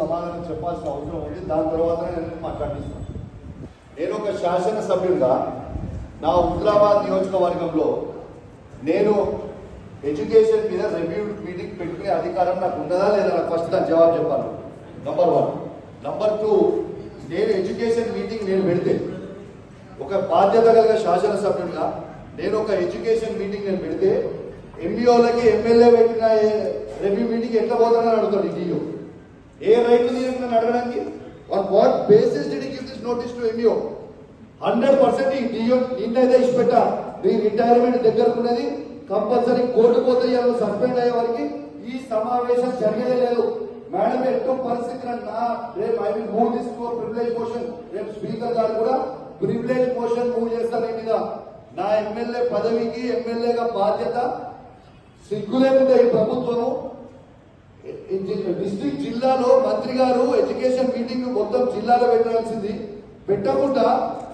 సమాధానం చెప్పాల్సిన అవసరం ఉంది. దాని తర్వాత నేను మాట్లాడిస్తాను. నేను ఒక శాసనసభ్యుడిగా నా హుజరాబాద్ నియోజకవర్గంలో నేను ఎడ్యుకేషన్ మీద రివ్యూ మీటింగ్ పెట్టుకునే అధికారం నాకు ఉన్నదా లేదా నాకు ఫస్ట్ దాని జవాబు చెప్పాలి. నంబర్ వన్ నంబర్ టూ నేను ఎడ్యుకేషన్ మీటింగ్ నేను పెడితే ఒక బాధ్యత కలిగిన శాసనసభ్యుడిగా నేను ఒక ఎడ్యుకేషన్ మీటింగ్ నేను పెడితే ఎంబీఓలకి ఎమ్మెల్యే పెట్టిన రివ్యూ మీటింగ్ ఎట్లా పోతుంది? ఏ రైతు నన్ను అడగడానికి? On what basis did give this notice to MEO hundred percent ఈ డిఓ నిన్నైతే ఇచ్చిపెట్టా. మీ రిటైర్మెంట్ దగ్గరకున్నది కంపల్సరీ కోర్టు పోతే సస్పెండ్ అయ్యే వారికి ఈ సమావేశం జరిగేదే లేదు. మేడం ఎన్నో పరిస్థితి నా రేపు I will move this to privilege motion రేపు స్పీకర్ గారు కూడా ప్రివిలేజ్ మోషన్ మూవ్ చేస్తారు మీద. నా ఎమ్మెల్యే పదవికి ఎమ్మెల్యేగా బాధ్యత సిగ్గు లేకుండా ఈ ప్రభుత్వము. డిస్ట్రిక్ట్ జిల్లాలో మంత్రి గారు ఎడ్యుకేషన్ మీటింగ్ మొత్తం జిల్లాలో పెట్టాల్సింది. పెట్టకుండా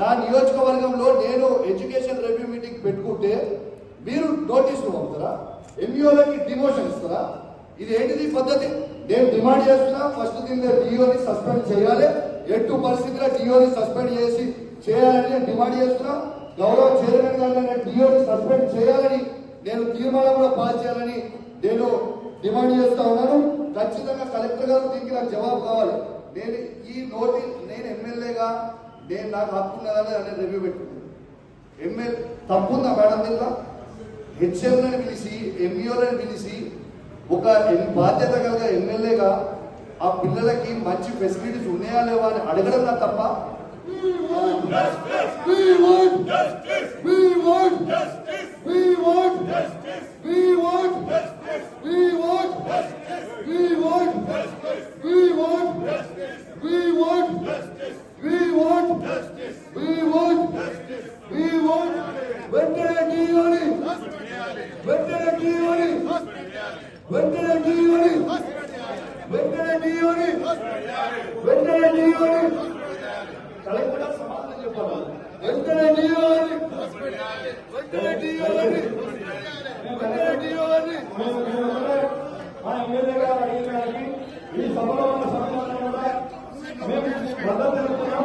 నా నియోజకవర్గంలో నేను ఎడ్యుకేషన్ రివ్యూ మీటింగ్ పెట్టుకుంటే మీరు నోటీసులు పంపుతారా? ఎంఈఓలకి డిమోషన్ ఇస్తారా? ఇది ఏంటిది పద్ధతి? నేను డిమాండ్ చేస్తున్నా ఫస్ట్ థింగ్ డిఓని సస్పెండ్ చేయాలి. ఎటు పరిస్థితిలో డిఓని సస్పెండ్ చేసి చేయాలని నేను డిమాండ్ చేస్తున్నా. గౌరవ చైర్మన్ గారు డిఓని సస్పెండ్ చేయాలని నేను తీర్మానం కూడా పాస్ చేయాలని నేను డిమాండ్ చేస్తా ఉన్నాను ఖచ్చితంగా కలెక్టర్ గారు దీనికి నాకు జవాబు కావాలి. నేను ఈ నోటి నేను ఎమ్మెల్యేగా నేను నాకు హక్కు ఉన్నదా లేదా అనేది రివ్యూ పెట్టుకున్నాను. ఎమ్మెల్యే తప్పుందా మేడం దీంట్లో? హెచ్ఎంలను పిలిచి ఎంఈఓలను పిలిచి ఒక బాధ్యత కలిగిన ఎమ్మెల్యేగా ఆ పిల్లలకి మంచి ఫెసిలిటీస్ ఉన్నాయా లేవా అని అడగడం నా తప్ప justice. We want justice. We want Vandana Jiyoni. Vandana Jiyoni. Vandana Jiyoni. Vandana Jiyoni. Vandana Jiyoni. తలకూడ సమాధానం చెప్పాలి వెంటనే డియోని వెంటనే డియోని వెంటనే డియోని మన ఏరియా గారు అడిగిన ఈ సభలో ఉన్న సమాధానం కూడా మేము మద్దతు తెలుపుతున్నాం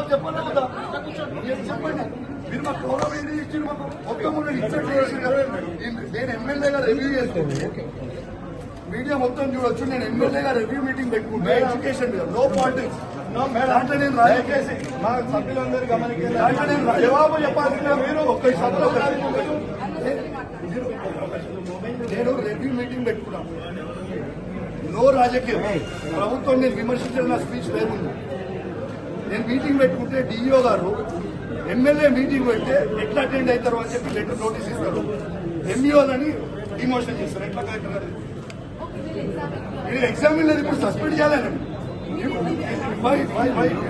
జవాబు చెప్పండి కదా. చెప్పండి. మీరు మాకు గౌరవం ఏది ఇచ్చారు? మాకు మొత్తం ఉన్న ఇన్సల్ట్ చేసి నేను ఎమ్మెల్యేగా రివ్యూ చేసుకోండి మీడియా మొత్తం చూడొచ్చు. నేను ఎమ్మెల్యేగా రివ్యూ మీటింగ్ పెట్టుకుంటే. ఎడ్యుకేషన్ మీద. నో పాలిటిక్స్ దాంట్లో నేను రాజకీయ మా సభ్యులందరూ గమనించారు దాంట్లో నేను రా- జవాబు చెప్పాల్సిన మీరు ఒక్క సభలో ఒక- నేను రివ్యూ మీటింగ్ పెట్టుకున్నాను నో రాజకీయం. ప్రభుత్వం నేను విమర్శించిన నా స్పీచ్ లేకుండా నేను మీటింగ్ పెట్టుకుంటే డిఈఓ గారు ఎమ్మెల్యే మీటింగ్ పెడితే ఎట్లా అటెండ్ అవుతారు అని చెప్పి లెటర్ నోటీస్ ఇస్తారు. ఎంఈఓలని డిమోషన్ చేస్తారు. ఎట్లా కలెక్టర్ గారు మీరు ఎగ్జామ్ లేదు ఇప్పుడు సస్పెండ్ చేయాలని you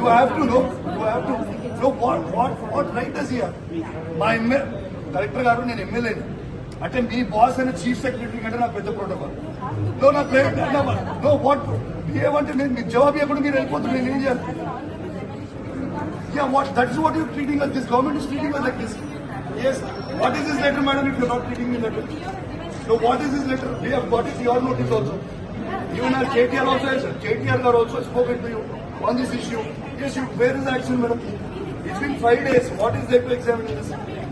have to know you have to know what what what right does year మా ఎమ్మెల్యే కలెక్టర్ గారు నేను ఎమ్మెల్యేని అంటే మీ బాస్ అయిన చీఫ్ సెక్రటరీ కంటే నాకు పెద్ద ప్రోటోకాల్ నో నా ప్లేట్ నో వాట్ ఏమంటే నేను మీకు జవాబు ఇవ్వకుండా మీరు వెళ్ళిపోతుంది నేను ఏం చేయాలి? Yeah, what? That's what you're treating us. This government is treating us like this. Yes. What is this letter, madam? If you're not treating me letter. so What is this letter? We have got it. Your notice also. Even our JTR also has, JTR got also spoken to you on this issue. Yes, you, where is action, madam? It's been five days. What is there to examine this?